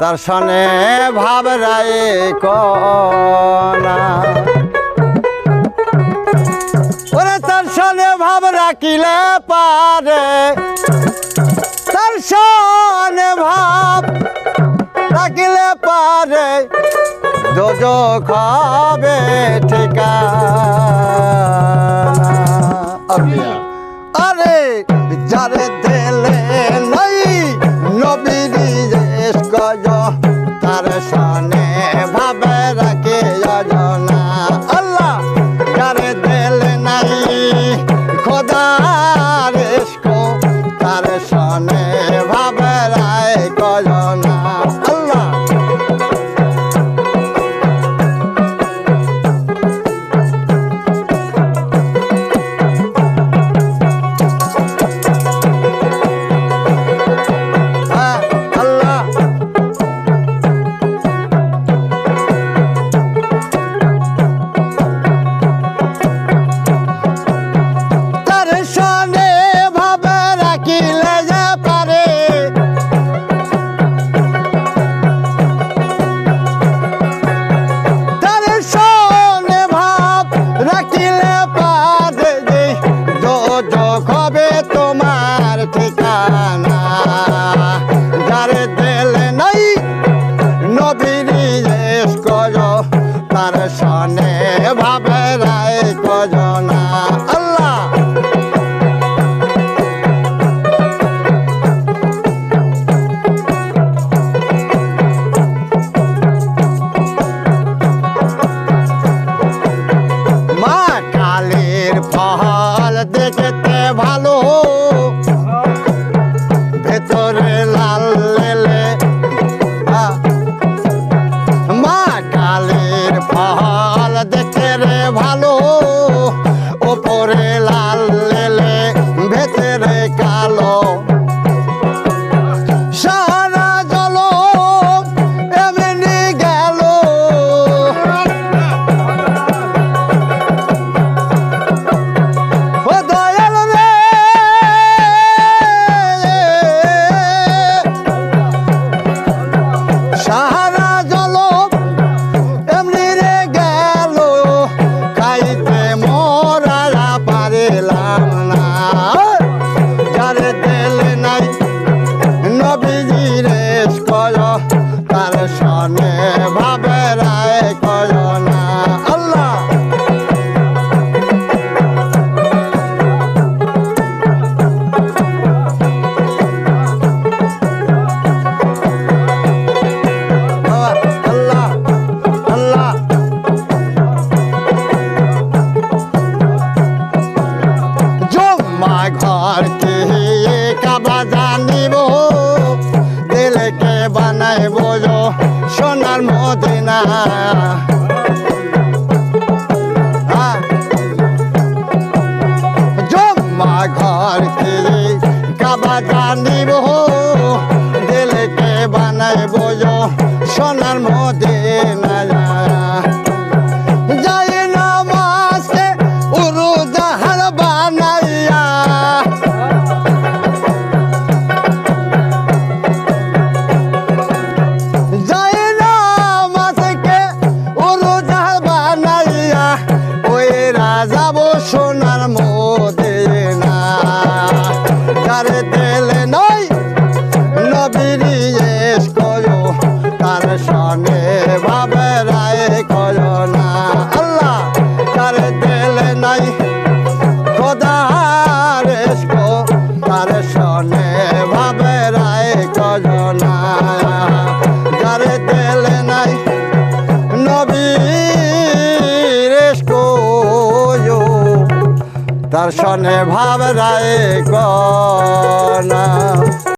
তার সনে ভাব রায় কনা। ওরে তার সনে ভাব রাখিলে পারে। তার সনে ভাব রাখিলে পারে। দোজো খাবে ঠিকা Maharashtra. Oh. তার সনে ভাবে রায় কয়নে। মদিনা। বেড়ায় কয় না। আল্লাহ তার দেলে নাই। খোদার তার সনে ভাবে রায় কয় না। যার দেলে নাই নবীর তার সনে ভাব রায় কনা